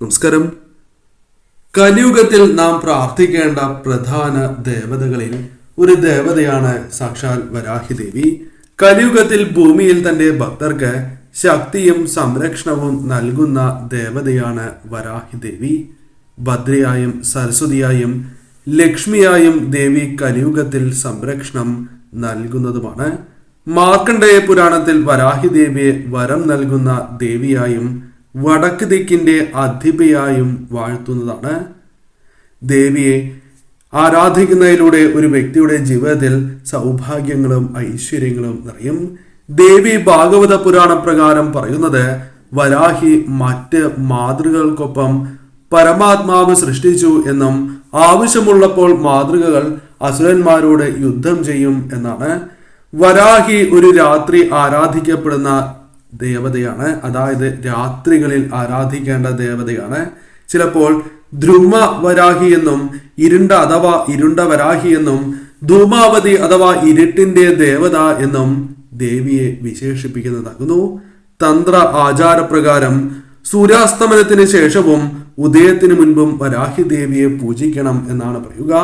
നമസ്കാരം. കലിയുഗത്തിൽ നാം പ്രാർത്ഥിക്കേണ്ട പ്രധാന ദേവതകളിൽ ഒരു ദേവതയാണ് സാക്ഷാൽ വരാഹി ദേവി കലിയുഗത്തിൽ ഭൂമിയിൽ തന്റെ ഭക്തർക്ക് ശക്തിയും സംരക്ഷണവും നൽകുന്ന ദേവതയാണ് വരാഹി ദേവി ഭദ്രയായും സരസ്വതിയായും ലക്ഷ്മിയായും ദേവി കലിയുഗത്തിൽ സംരക്ഷണം നൽകുന്നതുമാണ്. മാർക്കണ്ഡേയ പുരാണത്തിൽ വരാഹി ദേവിയെ വരം നൽകുന്ന ദേവിയായും വടക്ക് ദിക്കിന്റെ അധിപയായും വാഴ്ത്തുന്നതാണ്. ദേവിയെ ആരാധിക്കുന്നതിലൂടെ ഒരു വ്യക്തിയുടെ ജീവിതത്തിൽ സൗഭാഗ്യങ്ങളും ഐശ്വര്യങ്ങളും നിറയും. ദേവി ഭാഗവത പുരാണ പ്രകാരം പറയുന്നത് വരാഹി മറ്റ് മാതൃകകൾക്കൊപ്പം പരമാത്മാവ് സൃഷ്ടിച്ചു എന്നും ആവശ്യമുള്ളപ്പോൾ മാതൃകകൾ അസുരന്മാരോട് യുദ്ധം ചെയ്യും എന്നാണ്. വരാഹി ഒരു രാത്രി ആരാധിക്കപ്പെടുന്ന ദേവതയാണ്. അതായത് രാത്രികളിൽ ആരാധിക്കേണ്ട ദേവതയാണ്. ചിലപ്പോൾ ധ്രുമ വരാഹി എന്നും ഇരുണ്ട അഥവാ ഇരുണ്ട വരാഹി എന്നും ധൂമാവതി അഥവാ ഇരുട്ടിന്റെ ദേവത എന്നും ദേവിയെ വിശേഷിപ്പിക്കുന്നതാകുന്നു. തന്ത്ര ആചാരപ്രകാരം സൂര്യാസ്തമനത്തിന് ശേഷവും ഉദയത്തിന് മുൻപും വരാഹി ദേവിയെ പൂജിക്കണം എന്നാണ് പറയുക.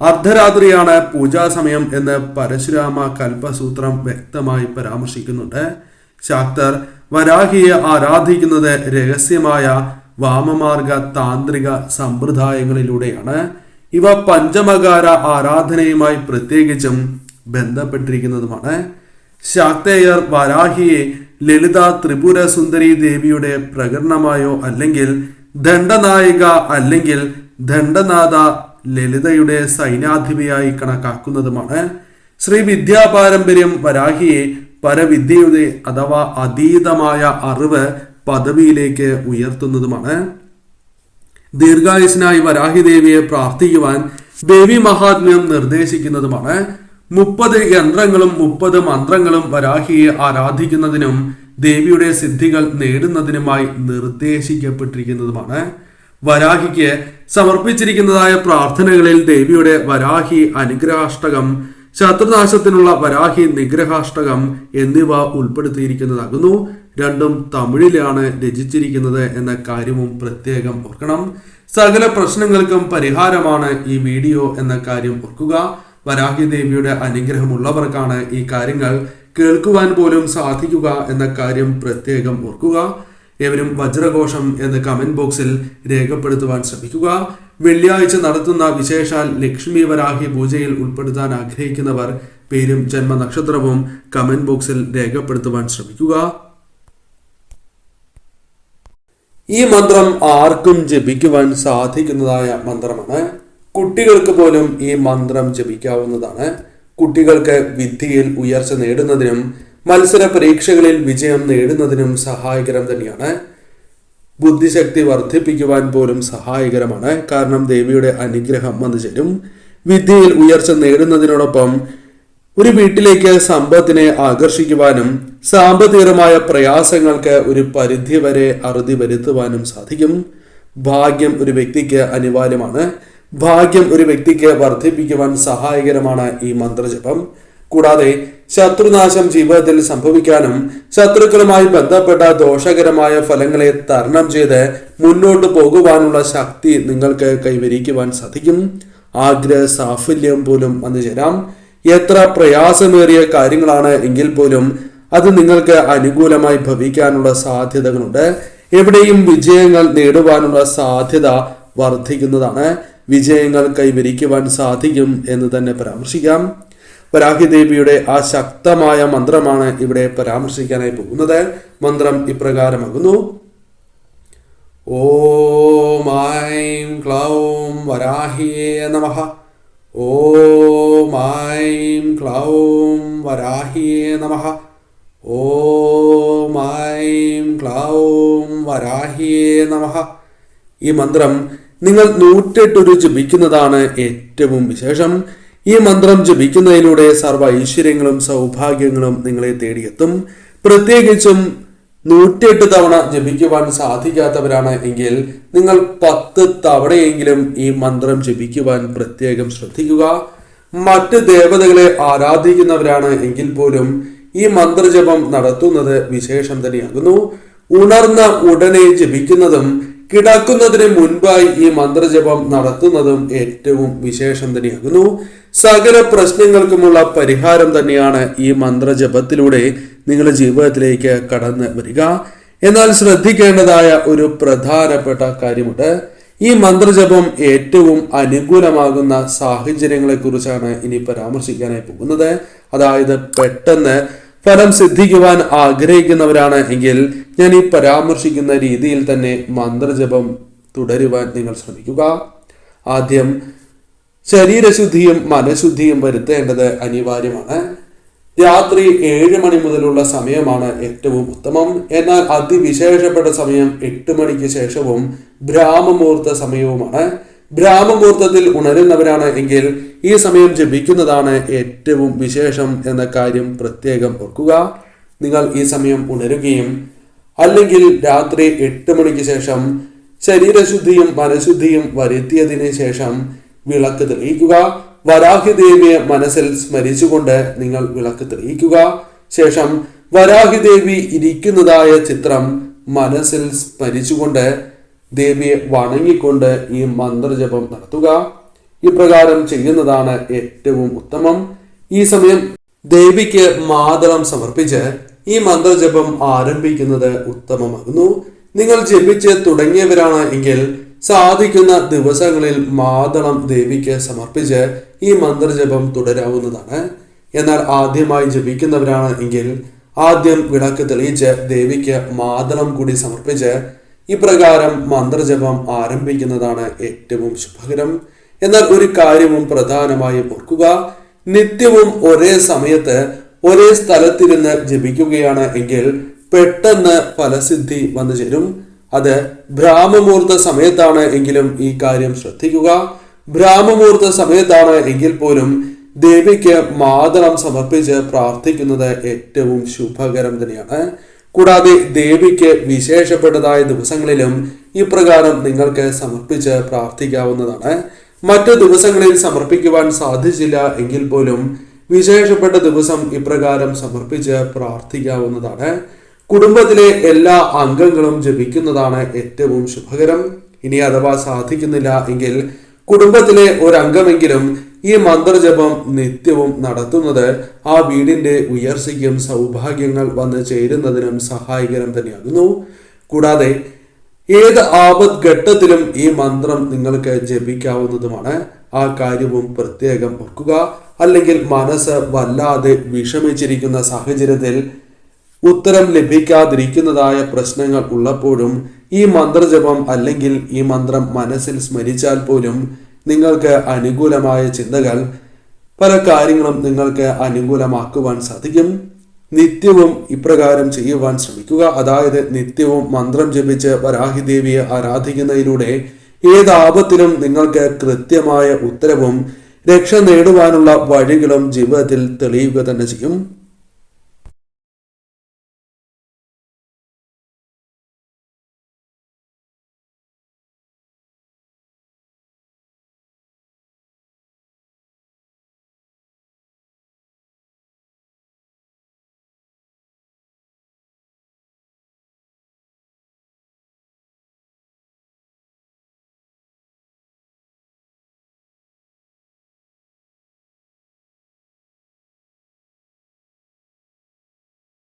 അർദ്ധരാത്രിയാണ് പൂജാസമയം എന്ന് പരശുരാമ കൽപ്പസൂത്രം വ്യക്തമായി പരാമർശിക്കുന്നുണ്ട്. ശാക്തർ വരാഹിയെ ആരാധിക്കുന്നത് രഹസ്യമായ വാമമാർഗ താന്ത്രിക സമ്പ്രദായങ്ങളിലൂടെയാണ്. ഇവ പഞ്ചമകാര ആരാധനയുമായി പ്രത്യേകിച്ചും ബന്ധപ്പെട്ടിരിക്കുന്നതുമാണ്. ശാക്തേയർ വരാഹിയെ ലളിത ത്രിപുര സുന്ദരി ദേവിയുടെ പ്രകടനമായോ അല്ലെങ്കിൽ ദണ്ഡനായിക അല്ലെങ്കിൽ ദണ്ഡനാഥ ലളിതയുടെ സൈന്യാധിപയായി കണക്കാക്കുന്നതുമാണ്. ശ്രീ വിദ്യാപാരമ്പര്യം വരാഹിയെ പരവിദ്യയുടെ അഥവാ അതീതമായ അറിവ് പദവിയിലേക്ക് ഉയർത്തുന്നതുമാണ്. ദീർഘായുസിനായി വരാഹിദേവിയെ പ്രാർത്ഥിക്കുവാൻ ദേവി മഹാത്മ്യം നിർദ്ദേശിക്കുന്നതുമാണ്. മുപ്പത് യന്ത്രങ്ങളും മുപ്പത് മന്ത്രങ്ങളും വരാഹിയെ ആരാധിക്കുന്നതിനും ദേവിയുടെ സിദ്ധികൾ നേടുന്നതിനുമായി നിർദ്ദേശിക്കപ്പെട്ടിരിക്കുന്നതുമാണ്. വരാഹിക്ക് സമർപ്പിച്ചിരിക്കുന്നതായ പ്രാർത്ഥനകളിൽ ദേവിയുടെ വരാഹി അനുഗ്രഹാഷ്ടകം ശത്രുനാശത്തിനുള്ള വരാഹി നിഗ്രഹാഷ്ടകം എന്നിവ ഉൾപ്പെടുത്തിയിരിക്കുന്നതാകുന്നു. രണ്ടും തമിഴിലാണ് രചിച്ചിരിക്കുന്നത് എന്ന കാര്യവും പ്രത്യേകം ഓർക്കണം. സകല പ്രശ്നങ്ങൾക്കും പരിഹാരമാണ് ഈ വീഡിയോ എന്ന കാര്യം ഓർക്കുക. വരാഹി ദേവിയുടെ അനുഗ്രഹമുള്ളവർക്കാണ് ഈ കാര്യങ്ങൾ കേൾക്കുവാൻ പോലും സാധിക്കുക എന്ന കാര്യം പ്രത്യേകം ഓർക്കുക. ഏവരും വജ്രഘോഷം എന്ന് കമന്റ് ബോക്സിൽ രേഖപ്പെടുത്തുവാൻ ശ്രമിക്കുക. വെള്ളിയാഴ്ച നടത്തുന്ന വിശേഷാൽ ലക്ഷ്മി വരാഹി പൂജയിൽ ഉൾപ്പെടുത്താൻ ആഗ്രഹിക്കുന്നവർ പേരും ജന്മനക്ഷത്രവും കമന്റ് ബോക്സിൽ രേഖപ്പെടുത്തുവാൻ ശ്രമിക്കുക. ഈ മന്ത്രം ആർക്കും ജപിക്കുവാൻ സാധിക്കുന്നതായ മന്ത്രമാണ്. കുട്ടികൾക്ക് പോലും ഈ മന്ത്രം ജപിക്കാവുന്നതാണ്. കുട്ടികൾക്ക് വിദ്യയിൽ ഉയർച്ച നേടുന്നതിനും മത്സര പരീക്ഷകളിൽ വിജയം നേടുന്നതിനും സഹായകരം തന്നെയാണ്. ബുദ്ധിശക്തി വർദ്ധിപ്പിക്കുവാൻ പോലും സഹായകരമാണ്. കാരണം ദേവിയുടെ അനുഗ്രഹം വന്നു ചേരും. വിദ്യയിൽ ഉയർച്ച നേടുന്നതിനോടൊപ്പം ഒരു വീട്ടിലേക്ക് സമ്പത്തിനെ ആകർഷിക്കുവാനും സാമ്പത്തികമായ പ്രയാസങ്ങൾക്ക് ഒരു പരിധി വരെ അറുതി വരുത്തുവാനും സാധിക്കും. ഭാഗ്യം ഒരു വ്യക്തിക്ക് അനിവാര്യമാണ്. ഭാഗ്യം ഒരു വ്യക്തിക്ക് വർദ്ധിപ്പിക്കുവാൻ സഹായകരമാണ് ഈ മന്ത്രജപം. കൂടാതെ ശത്രുനാശം ജീവിതത്തിൽ സംഭവിക്കാനും ശത്രുക്കളുമായി ബന്ധപ്പെട്ട ദോഷകരമായ ഫലങ്ങളെ തരണം ചെയ്ത് മുന്നോട്ട് പോകുവാനുള്ള ശക്തി നിങ്ങൾക്ക് കൈവരിക്കുവാൻ സാധിക്കും. ആഗ്രഹ സാഫല്യം പോലും വന്നു ചേരാം. എത്ര പ്രയാസമേറിയ കാര്യങ്ങളാണ് എങ്കിൽ പോലും അത് നിങ്ങൾക്ക് അനുകൂലമായി ഭവിക്കാനുള്ള സാധ്യതകളുണ്ട്. എവിടെയും വിജയങ്ങൾ നേടുവാനുള്ള സാധ്യത വർദ്ധിക്കുന്നതാണ്. വിജയങ്ങൾ കൈവരിക്കുവാൻ സാധിക്കും എന്ന് തന്നെ പരാമർശിക്കാം. വരാഹി ദേവിയുടെ ആ ശക്തമായ മന്ത്രമാണ് ഇവിടെ പരാമർശിക്കാനായി പോകുന്നത്. മന്ത്രം ഇപ്രകാരമാകുന്നു. ഓം ഐം ക്ലൗം വരാഹിയേ നമ. ഓം ഐം ക്ലൗം വരാഹിയേ നമ. ഓം ഐം ക്ലൗം വരാഹിയേ നമ. ഈ മന്ത്രം നിങ്ങൾ നൂറ്റെട്ടൊരു ജപിക്കുന്നതാണ് ഏറ്റവും വിശേഷം. ഈ മന്ത്രം ജപിക്കുന്നതിലൂടെ സർവ ഐശ്വര്യങ്ങളും സൗഭാഗ്യങ്ങളും നിങ്ങളെ തേടിയെത്തും. പ്രത്യേകിച്ചും നൂറ്റിയെട്ട് തവണ ജപിക്കുവാൻ സാധിക്കാത്തവരാണ് എങ്കിൽ നിങ്ങൾ പത്ത് തവണയെങ്കിലും ഈ മന്ത്രം ജപിക്കുവാൻ പ്രത്യേകം ശ്രദ്ധിക്കുക. മറ്റ് ദേവതകളെ ആരാധിക്കുന്നവരാണ് എങ്കിൽ പോലും ഈ മന്ത്രജപം നടത്തുന്നത് വിശേഷം തന്നെയാകുന്നു. ഉണർന്ന ഉടനെ ജപിക്കുന്നതും കിടക്കുന്നതിന് മുൻപായി ഈ മന്ത്രജപം നടത്തുന്നതും ഏറ്റവും വിശേഷം തന്നെയാകുന്നു. സകല പ്രശ്നങ്ങൾക്കുമുള്ള പരിഹാരം തന്നെയാണ് ഈ മന്ത്രജപത്തിലൂടെ നിങ്ങളുടെ ജീവിതത്തിലേക്ക് കടന്നു വരിക. എന്നാൽ ശ്രദ്ധിക്കേണ്ടതായ ഒരു പ്രധാനപ്പെട്ട കാര്യമുണ്ട്. ഈ മന്ത്രജപം ഏറ്റവും അനുകൂലമാകുന്ന സാഹചര്യങ്ങളെ കുറിച്ചാണ് ഇനി പരാമർശിക്കാനായി പോകുന്നത്. അതായത് പെട്ടെന്ന് ഫലം സിദ്ധിക്കുവാൻ ആഗ്രഹിക്കുന്നവരാണ് എങ്കിൽ ഞാൻ ഈ പരാമർശിക്കുന്ന രീതിയിൽ തന്നെ മന്ത്രജപം തുടരുവാൻ നിങ്ങൾ ശ്രമിക്കുക. ആദ്യം ശരീരശുദ്ധിയും മനഃശുദ്ധിയും വരുത്തേണ്ടത് അനിവാര്യമാണ്. രാത്രി ഏഴ് മണി മുതലുള്ള സമയമാണ് ഏറ്റവും ഉത്തമം. എന്നാൽ അതിവിശേഷപ്പെട്ട സമയം എട്ട് മണിക്ക് ശേഷവും ബ്രാഹ്മമുഹൂർത്ത സമയവുമാണ്. ബ്രാഹ്മമുഹൂർത്തത്തിൽ ഉണരുന്നവരാണ് എങ്കിൽ ഈ സമയം ജപിക്കുന്നതാണ് ഏറ്റവും വിശേഷം എന്ന കാര്യം പ്രത്യേകം ഓർക്കുക. നിങ്ങൾ ഈ സമയം ഉണരുകയും അല്ലെങ്കിൽ രാത്രി എട്ട് മണിക്ക് ശേഷം ശരീരശുദ്ധിയും മനഃശുദ്ധിയും വരുത്തിയതിന് ശേഷം വിളക്ക് തെളിയിക്കുക. വരാഹി ദേവിയെ മനസ്സിൽ സ്മരിച്ചുകൊണ്ട് നിങ്ങൾ വിളക്ക് തെളിയിക്കുക. ശേഷം വരാഹി ദേവി ഇരിക്കുന്നതായ ചിത്രം മനസ്സിൽ സ്മരിച്ചുകൊണ്ട് ദേവിയെ വണങ്ങിക്കൊണ്ട് ഈ മന്ത്രജപം നടത്തുക. ഇപ്രകാരം ചെയ്യുന്നതാണ് ഏറ്റവും ഉത്തമം. ഈ സമയം ദേവിക്ക് മാതളം സമർപ്പിച്ച് ഈ മന്ത്രജപം ആരംഭിക്കുന്നത് ഉത്തമമാകുന്നു. നിങ്ങൾ ജപിച്ച് തുടങ്ങിയവരാണ് എങ്കിൽ സാധിക്കുന്ന ദിവസങ്ങളിൽ മാതളം ദേവിക്ക് സമർപ്പിച്ച് ഈ മന്ത്രജപം തുടരാവുന്നതാണ്. എന്നാൽ ആദ്യമായി ജപിക്കുന്നവരാണ് എങ്കിൽ ആദ്യം വിളക്ക് തെളിയിച്ച് ദേവിക്ക് മാതളം കൂടി സമർപ്പിച്ച് ഇപ്രകാരം മന്ത്രജപം ആരംഭിക്കുന്നതാണ് ഏറ്റവും ശുഭകരം. എന്നാൽ ഒരു കാര്യവും പ്രധാനമായും ഓർക്കുക. നിത്യവും ഒരേ സമയത്ത് ഒരേ സ്ഥലത്തിരുന്ന് ജപിക്കുകയാണ് എങ്കിൽ പെട്ടെന്ന് ഫലസിദ്ധി വന്നു ചേരും. അത് ബ്രാഹ്മമുഹൂർത്ത സമയത്താണ് എങ്കിലും ഈ കാര്യം ശ്രദ്ധിക്കുക. ബ്രാഹ്മമുഹൂർത്ത സമയത്താണ് എങ്കിൽ പോലും ദേവിക്ക് മാതളം സമർപ്പിച്ച് പ്രാർത്ഥിക്കുന്നത് ഏറ്റവും ശുഭകരം തന്നെയാണ്. കൂടാതെ ദേവിക്ക് വിശേഷപ്പെട്ടതായ ദിവസങ്ങളിലും ഇപ്രകാരം നിങ്ങൾക്ക് സമർപ്പിച്ച് പ്രാർത്ഥിക്കാവുന്നതാണ്. മറ്റു ദിവസങ്ങളിൽ സമർപ്പിക്കുവാൻ സാധിച്ചില്ല എങ്കിൽ പോലും വിശേഷപ്പെട്ട ദിവസം ഇപ്രകാരം സമർപ്പിച്ച് പ്രാർത്ഥിക്കാവുന്നതാണ്. കുടുംബത്തിലെ എല്ലാ അംഗങ്ങളും ജപിക്കുന്നതാണ് ഏറ്റവും ശുഭകരം. ഇനി അഥവാ സാധിക്കുന്നില്ല എങ്കിൽ കുടുംബത്തിലെ ഒരംഗമെങ്കിലും ഈ മന്ത്രജപം നിത്യവും നടത്തുന്നത് ആ വീടിന്റെ ഉയർച്ചയ്ക്കും സൗഭാഗ്യങ്ങൾ വന്ന് ചേരുന്നതിനും സഹായകരം തന്നെയാകുന്നു. കൂടാതെ ഏത് ആപത് ഘട്ടത്തിലും ഈ മന്ത്രം നിങ്ങൾക്ക് ജപിക്കാവുന്നതുമാണ്. ആ കാര്യവും പ്രത്യേകം ഓർക്കുക. അല്ലെങ്കിൽ മനസ്സ് വല്ലാതെ വിഷമിച്ചിരിക്കുന്ന സാഹചര്യത്തിൽ ഉത്തരം ലഭിക്കാതിരിക്കുന്നതായ പ്രശ്നങ്ങൾ ഉള്ളപ്പോഴും ഈ മന്ത്രജപം അല്ലെങ്കിൽ ഈ മന്ത്രം മനസ്സിൽ സ്മരിച്ചാൽ പോലും നിങ്ങൾക്ക് അനുകൂലമായ ചിന്തകൾ പല കാര്യങ്ങളും നിങ്ങൾക്ക് അനുകൂലമാക്കുവാൻ സാധിക്കും. നിത്യവും ഇപ്രകാരം ചെയ്യുവാൻ ശ്രമിക്കുക. അതായത് നിത്യവും മന്ത്രം ജപിച്ച് വരാഹിദേവിയെ ആരാധിക്കുന്നതിലൂടെ ഏത് ആപത്തിനും നിങ്ങൾക്ക് കൃത്യമായ ഉത്തരവും രക്ഷ നേടുവാനുള്ള വഴികളും ജീവിതത്തിൽ തെളിയുക തന്നെ ചെയ്യും.